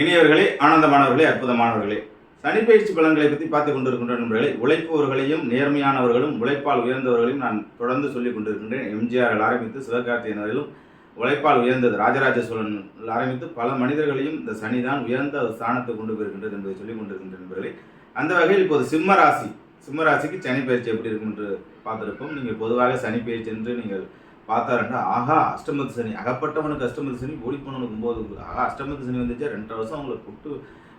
இனியவர்களே ஆனந்தமானவர்களே அற்புதமானவர்களே. சனிப்பயிற்சி பலன்களை பற்றி பார்த்து கொண்டிருக்கின்ற நண்பர்களே. உழைப்பவர்களையும் நேர்மையானவர்களும் உழைப்பால் உயர்ந்தவர்களையும் நான் தொடர்ந்து சொல்லிக் கொண்டிருக்கின்றேன். எம்ஜிஆர் ஆரம்பித்து சிவகார்த்தியன் வரையிலும் உழைப்பால் உயர்ந்தது ராஜராஜ சோழன் ஆரம்பித்து பல மனிதர்களையும் இந்த சனி தான் உயர்ந்த ஸ்தானத்தை கொண்டு போயிருக்கின்றது என்பதை சொல்லிக் கொண்டிருக்கின்ற நண்பர்களே. அந்த வகையில் இப்போது சிம்ம ராசி. சிம்ம ராசிக்கு சனி பயிற்சி எப்படி இருக்கும் என்று பார்த்துருப்போம். நீங்கள் பொதுவாக சனி பயிற்சி என்று நீங்கள் பார்த்தாருன்னா ஆஹா அஷ்டமத்து சனி. அகப்பட்டவனுக்கு அஷ்டமத்து சனி ஓடிப்போனவனுக்கு போது ஆஹா அஷ்டமத்து சனி வந்துச்சு ரெண்டரை வருஷம் அவங்களை புட்டு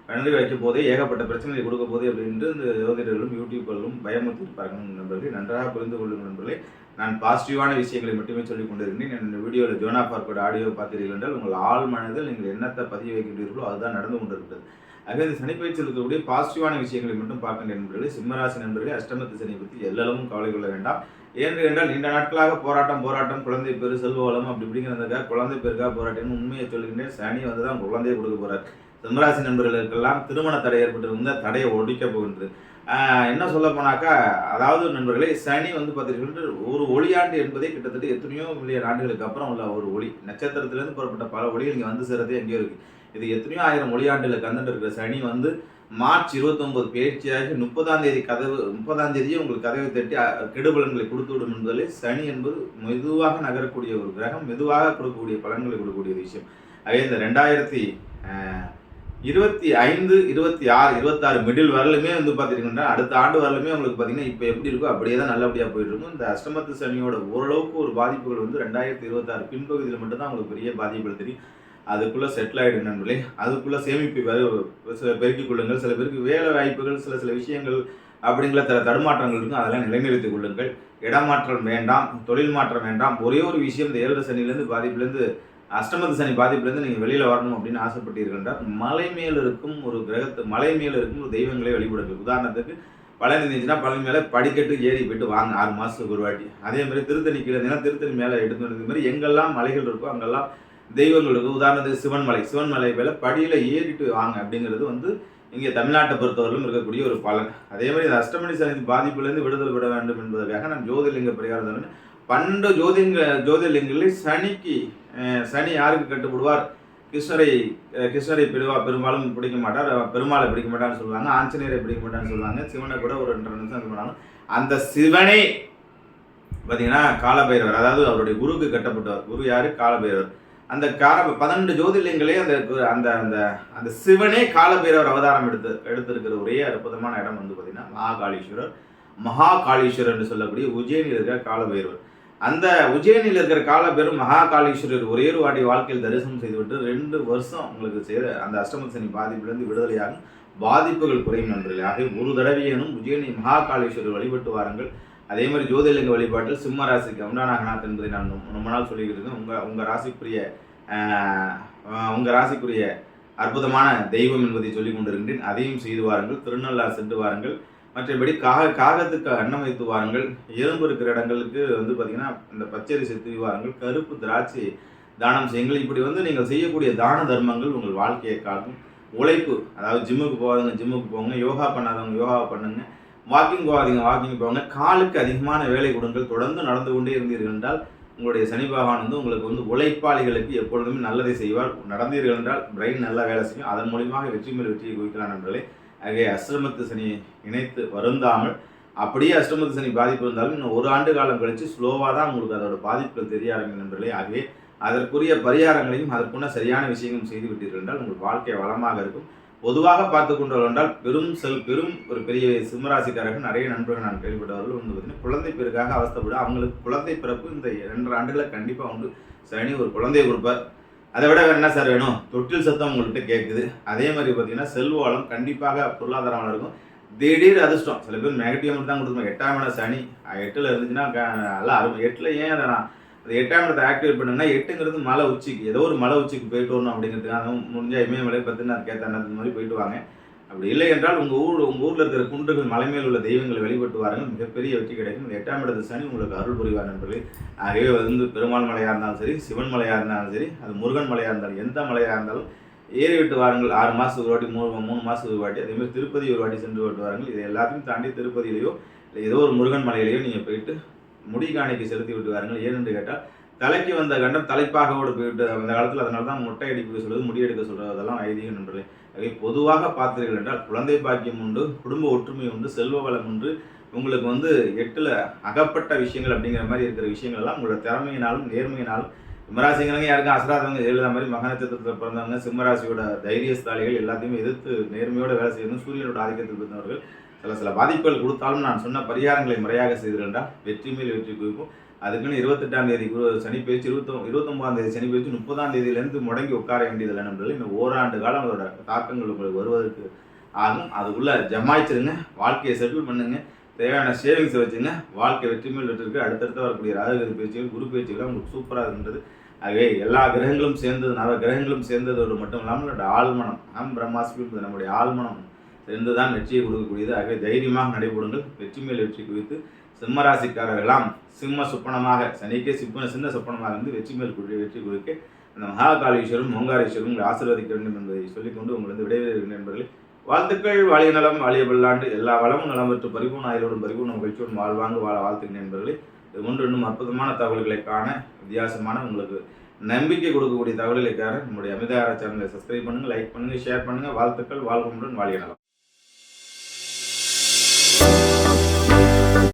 கண்ணறி வைக்க போதே ஏகப்பட்ட பிரச்சனைகளை கொடுக்க போதே அப்படின்ட்டு இந்த ஜோதிடர்களும் யூடியூபர்களும் பயமுறுத்தி இருப்பார்கள் நண்பர்களே நன்றாக புரிந்து கொள்ளும் நண்பர்களே. நான் பாசிட்டிவான விஷயங்களை மட்டுமே சொல்லிக் கொண்டிருக்கிறேன். இந்த வீடியோவில் ஜோனா பார்க்கோட ஆடியோ பார்த்தீர்கள் என்றால் உங்கள் ஆள் மனதில் நீங்கள் என்னத்தை பதிய வைக்கின்றீர்களோ அதுதான் நடந்து கொண்டிருக்கிறது. ஆக சனி சனிப்பயிற்சியில் இருக்கக்கூடிய பாசிட்டிவான விஷயங்களை மட்டும் பார்க்க நண்பர்களே சிம்மராசி நண்பர்களே அஷ்டமத்து சனி பற்றி எல்லளவும் கவலை கொள்ள வேண்டாம். ஏன் என்றால் நீண்ட நாட்களாக போராட்டம் போராட்டம் குழந்தை பேரு செல்வ வளம் அப்படி இப்படிங்கிறதுக்காக குழந்தை பேருக்காக போராட்டம் உண்மையை சொல்லுகின்றேன். சனி வந்து தான் குழந்தையை கொடுக்க போறார். சிம்மராசி நண்பர்களுக்கெல்லாம் திருமண தடை ஏற்பட்டிருந்த தடையை ஒடிக்க போகின்றது. என்ன சொல்ல போனாக்கா அதாவது நண்பர்களே சனி வந்து பார்த்தீங்கன்னா ஒரு ஒளியாண்டு என்பதே கிட்டத்தட்ட எத்தனையோ மில்லியன் ஆண்டுகளுக்கு அப்புறம் உள்ள ஒரு ஒளி. நட்சத்திரத்திலேருந்து புறப்பட்ட பல ஒளிகள் இங்கே வந்து சேரதே எங்கேயோ இருக்கு. இது எத்தனையோ ஆயிரம் ஒளியாண்டுல கந்துட்டு இருக்கிற சனி வந்து மார்ச் இருபத்தொன்பது பேச்சியாகி முப்பதாம் தேதி கதவு முப்பதாம் தேதியே உங்களுக்கு கதவை தட்டி கெடுபலன்களை கொடுத்து விடும் என்பதிலே சனி என்பது மெதுவாக நகரக்கூடிய ஒரு கிரகம் மெதுவாக கொடுக்கக்கூடிய பலன்களை கொடுக்கக்கூடிய விஷயம். அதே இந்த ரெண்டாயிரத்தி இருபத்தி ஐந்து இருபத்தி ஆறு இருபத்தாறு மிடில் வரலுமே வந்து பார்த்துட்டீங்கன்னா அடுத்த ஆண்டு வரலுமே உங்களுக்கு பார்த்தீங்கன்னா இப்போ எப்படி இருக்கோ அப்படியே தான் நல்லபடியாக போயிட்டு இருக்கும் இந்த அஷ்டமத்து சனியோட ஓரளவுக்கு ஒரு பாதிப்புகள் வந்து ரெண்டாயிரத்தி இருபத்தாறு பின்பகுதியில் மட்டும்தான் உங்களுக்கு பெரிய பாதிப்புகள் தெரியும். அதுக்குள்ளே செட்டில் ஆகிடும் நண்பர்களே அதுக்குள்ளே சேமிப்பு சில பெருக்கிக் கொள்ளுங்கள் சில பேருக்கு வேலை வாய்ப்புகள் சில சில விஷயங்கள் அப்படிங்கிற சில தடுமாற்றங்கள் இருக்கும். அதெல்லாம் நிலைநிறுத்திக் கொள்ளுங்கள். இடமாற்றம் வேண்டாம் தொழில் மாற்றம் வேண்டாம். ஒரே ஒரு விஷயம் இந்த ஏழு சனிலேருந்து பாதிப்புலேருந்து அஷ்டமத்து சனி பாதிப்புலேருந்து நீங்கள் வெளியில் வரணும் அப்படின்னு ஆசைப்பட்டீர்கள் என்றால் மலை மேல் இருக்கும் ஒரு கிரகத்து மலை மேல் இருக்கும் ஒரு தெய்வங்களை வழிபடுங்கள். உதாரணத்துக்கு பழனி இருந்துச்சுன்னா பழனி மேலே படிக்கட்டு ஏறி போயிட்டு வாங்க ஆறு மாதத்துக்கு ஒரு வாட்டி. அதே மாதிரி திருத்தணி கீழே இருந்தீங்கன்னா திருத்தணி மேலே எடுத்து வந்து இந்த மாதிரி எங்கெல்லாம் மலைகள் இருக்கோ அங்கெல்லாம் தெய்வங்களுக்கு உதாரணத்துக்கு சிவன்மலை சிவன்மலை மேலே படியில் ஏறிட்டு வாங்க அப்படிங்கிறது வந்து இங்கே தமிழ்நாட்டை பொறுத்தவரையிலும் இருக்கக்கூடிய ஒரு பலன். அதே மாதிரி இந்த அஷ்டமணி சனி பாதிப்புலேருந்து விடுதலை பெற வேண்டும் என்பதற்காக நான் ஜோதிலிங்க பரிகாரம் பன்னெண்டு ஜோதிங்க ஜோதிர்லிங்கங்களில் சனிக்கு சனி யாருக்கு கட்டுப்படுவார்? கிருஷ்ணரை கிருஷ்ணரை பெருவா பெரும்பாலும் பிடிக்க மாட்டார். பெருமாளை பிடிக்க மாட்டார்னு சொல்லுவாங்க. ஆஞ்சநேயரை பிடிக்க மாட்டார்னு சொல்லுவாங்க. சிவனை கூட ஒரு ரெண்டரை நிமிஷம் இது பண்ணாலும் அந்த சிவனே பார்த்தீங்கன்னா காலபைரவர். அதாவது அவருடைய குருக்கு கட்டப்பட்டவர். குரு யாரு? காலபைரவர். அந்த கால பன்னெண்டு ஜோதிலிங்களே அந்த அந்த அந்த அந்த சிவனே காலபைரவர் அவதாரம் எடுத்து எடுத்திருக்கிற ஒரே அற்புதமான இடம் வந்து பார்த்தீங்கன்னா மகாகாளீஸ்வரர். மகாகாளீஸ்வரர் என்று சொல்லக்கூடிய உஜ்ஜயினியில் இருக்கிற காலபைரவர். அந்த உஜ்ஜயினியில் இருக்கிற காலபைரவர் மகாகாளீஸ்வரர் ஒரே ஒரு வாட்டி வாழ்க்கையில் தரிசனம் செய்துவிட்டு ரெண்டு வருஷம் உங்களுக்கு செய்த அந்த அஷ்டம சனி பாதிப்பிலிருந்து விடுதலையாகும் பாதிப்புகள் குறையும் நண்பர்களே. ஆகவே ஒரு தடவையேனும் உஜ்ஜயினி மகாகாளீஸ்வரர் வழிபட்டு வாருங்கள். அதே மாதிரி ஜோதிலிங்க வழிபாட்டில் சிம்ம ராசிக்கு அம்னாநாகநாத் என்பதை நான் ரொம்ப- நாள் சொல்லிக்கிட்டு இருக்கேன் உங்கள் உங்கள் ராசிக்குரிய உங்கள் ராசிக்குரிய அற்புதமான தெய்வம் என்பதை சொல்லிக் கொண்டிருக்கின்றேன் அதையும் செய்து வாருங்கள். திருநள்ளார் சென்று வாருங்கள். மற்றபடி காக காகத்துக்கு அன்னம் வைத்து வாருங்கள் எறும்பு இருக்கிற இடங்களுக்கு வந்து பார்த்தீங்கன்னா இந்த பச்சரிசி தூவி வாருங்கள் கருப்பு திராட்சை தானம் செய்யுங்கள். இப்படி வந்து நீங்கள் செய்யக்கூடிய தான தர்மங்கள் உங்கள் வாழ்க்கையை காக்கும். உழைப்பு அதாவது ஜிம்முக்கு போகாதவங்க ஜிம்முக்கு போங்க யோகா பண்ணாதவங்க யோகா பண்ணுங்க வாக்கிங் போகாதீங்க வாக்கிங் போங்க. காலுக்கு அதிகமான வேலை கொடுங்கள். தொடர்ந்து நடந்து கொண்டே இருந்தீர்கள் என்றால் உங்களுடைய சனி பகவான் வந்து உங்களுக்கு வந்து உழைப்பாளிகளுக்கு எப்பொழுதுமே நல்லதை செய்வார். நடந்தீர்கள் என்றால் பிரெயின் நல்லா வேலை செய்யும். அதன் மூலியமாக வெற்றி மேல் வெற்றியை குவிக்கலாம் நண்பர்களே. ஆகவே அஷ்டமத்து சனி இணைத்து வருந்தாமல் அப்படியே அஷ்டமத்து சனி பாதிப்பு இருந்தாலும் இன்னும் ஒரு ஆண்டு காலம் கழித்து ஸ்லோவாக தான் உங்களுக்கு அதோட பாதிப்புகள் தெரிய ஆரம்பிக்கும் நண்பர்களே. ஆகவே அதற்குரிய பரிகாரங்களையும் அதற்குள்ள சரியான விஷயங்களும் செய்து விட்டீர்கள் என்றால் உங்கள் வாழ்க்கை வளமாக இருக்கும். பொதுவாக பார்த்து கொண்டு என்றால் பெரும் செல் பெரும் ஒரு பெரிய சிம்மராசிக்காரர்கள் நிறைய நண்பர்கள் நான் கேள்விப்பட்டவர்கள் வந்து பார்த்தீங்கன்னா குழந்தை பிறக்காக அவஸ்தப்படும் அவங்களுக்கு குழந்தை பிறப்பு இந்த இரண்டு ஆண்டுகளை கண்டிப்பாக உண்டு. சனி ஒரு குழந்தையை கொடுப்பார். அதை விட என்ன சார் வேணும்? தொட்டில் சத்தம் உங்கள்கிட்ட கேட்குது அதே மாதிரி பார்த்தீங்கன்னா செல்வாளம் கண்டிப்பாக பொருளாதாரம் இருக்கும். திடீர் அதிர்ஷ்டம். சில பேர் நெகட்டிவ் மட்டும் தான் கொடுத்துருவோம் எட்டாம் இடம் சனி. எட்டில் இருந்துச்சுன்னா நல்லா அருமை எட்டில் ஏன் அதை நான் அந்த எட்டாம் இடத்தை ஆக்டிவேட் பண்ணுங்கன்னா எட்டுங்கிறது மலை உச்சிக்கு. ஏதோ ஒரு மலை உச்சிக்கு போயிட்டு வரணும் அப்படிங்கிறது அதுவும் முடிஞ்சா இமயமலை பார்த்து நான் கேட்ட அந்த மாதிரி போயிட்டு வாங்க. அப்படி இல்லை என்றால் உங்கள் ஊர் உங்கள் ஊரில் இருக்கிற குன்றுகள் மலை மேல் உள்ள தெய்வங்களை வழிபட்டு வாருங்கள் மிகப்பெரிய வெற்றி கிடைக்கும். எட்டாம் இடத்து சனி உங்களுக்கு அருள் புரிவார் நண்பர்களே. ஆகவே வந்து பெருமாள் மலையாக இருந்தாலும் சரி சிவன் மலையாக இருந்தாலும் சரி அது முருகன் மலையாக இருந்தாலும் எந்த மலையாக இருந்தாலும் ஏறி விட்டு வாருங்கள். ஆறு மாதத்துக்கு ஒரு வாட்டி மூணு மூணு மாதத்துக்கு ஒரு வாட்டி அதேமாதிரி திருப்பதி ஒரு வாட்டி சென்று விட்டு வாருங்கள். இது எல்லாத்தையும் தாண்டி திருப்பதியிலையோ இல்லை ஏதோ ஒரு முருகன் மலையிலையோ நீங்கள் போயிட்டு முடிகாணிக்கு செலுத்தி விட்டு வாருங்கள். ஏனென்று கேட்டால் தலைக்கு வந்த கண்டம் தலைப்பாகவோடு போயிட்டு அந்த காலத்தில் அதனால தான் முட்டை அடிக்க சொல்வது முடி எடுக்க சொல்றது அதெல்லாம் ஐதீக நண்பர்களே. ஆகவே பொதுவாக பார்த்தீர்கள் என்றால் குழந்தை பாக்கியம் உண்டு குடும்ப ஒற்றுமை உண்டு செல்வ வளம் உண்டு. உங்களுக்கு வந்து எட்டில் அகப்பட்ட விஷயங்கள் அப்படிங்கிற மாதிரி இருக்கிற விஷயங்கள் எல்லாம் உங்களோட திறமையினாலும் நேர்மையினாலும் சிம்மராசிங்கிறவங்க யாருக்கும் அசராதவங்க எழுத மாதிரி மகன நட்சத்திரத்தில் பிறந்தவங்க சிம்மராசியோட தைரியஸ்தாலிகள் எல்லாத்தையுமே எதிர்த்து நேர்மையோட வேலை செய்யணும் சூரியனோட ஆதிக்கத்தில் பிறந்தவர்கள். சில சில பாதிப்புகள் கொடுத்தாலும் நான் சொன்ன பரிகாரங்களை முறையாக செய்திருந்தால் வெற்றி மேல் வெற்றி குவிப்போம் அதுக்குன்னு இருபத்தெட்டாம் தேதி சனி பேச்சு இருபத்தொ இருபத்தொம்பதாம் தேதி சனி பேச்சு முப்பதாம் தேதியிலேருந்து முடங்கி உட்கார வேண்டியதில்லை நண்பர்களே. இன்னும் ஓராண்டு காலம் அதோட தாக்கங்கள் உங்களுக்கு வருவதற்கு ஆகும். அதுக்குள்ளே ஜமாய்ச்சிருங்க. வாழ்க்கையை செட்டில் பண்ணுங்க. தேவையான சேவிங்ஸை வச்சுங்க. வாழ்க்கை வெற்றி மேல் வெற்றிருக்கு அடுத்தடுத்து வரக்கூடிய ராஜகதி பேச்சுகள் குரு பயிற்சிகள் உங்களுக்கு சூப்பராக இருக்கின்றது. ஆகவே எல்லா கிரகங்களும் சேர்ந்தது நவ கிரகங்களும் சேர்ந்ததோடு மட்டும் இல்லாமல் ஆழ்மனம் ஆம் பிரம்மாஸ்மி நம்முடைய ஆழ்மனம் சேர்ந்து தான் வெற்றியை கொடுக்கக்கூடியது. ஆகவே தைரியமாக நடைபெறுங்கள். வெற்றி மேல் வெற்றி குறித்து சிம்மராசிக்காரர்களாம் சிம்ம சுப்பனமாக சனிக்கே சிப்பன சின்ன சுப்பனமாக இருந்து வெற்றி மேல் குறி வெற்றி குறிக்க அந்த மகாகாலீஸ்வரும் ஓங்காரீஸ்வரும் உங்களை ஆசீர்வதிக்க வேண்டும் என்பதை சொல்லிக்கொண்டு உங்களிருந்து விடைபெறுகிறேன் நண்பர்களே. வாழ்த்துக்கள் வாழிய நலம் வாழிய பல்லாண்டு. எல்லா வளமும் நலம் பெற்று பரிபூர்ண ஆயுளோடும் பரிபூர்ண மகிழ்ச்சியோடும் வாழ்வாங்க வாழ வாழ்த்துக்கிறேன் நண்பர்களே. இது ஒன்று இன்னும் அற்புதமான தகவல்களை காண வித்தியாசமான உங்களுக்கு நம்பிக்கை கொடுக்கக்கூடிய தகவல்களை காண நம்முடைய அமிதார சேனலை சப்ஸ்கிரைப் பண்ணுங்கள் லைக் பண்ணுங்கள் ஷேர் பண்ணுங்கள் வாழ்த்துக்கள் வாழ்வுடன் வாழிய நலம்.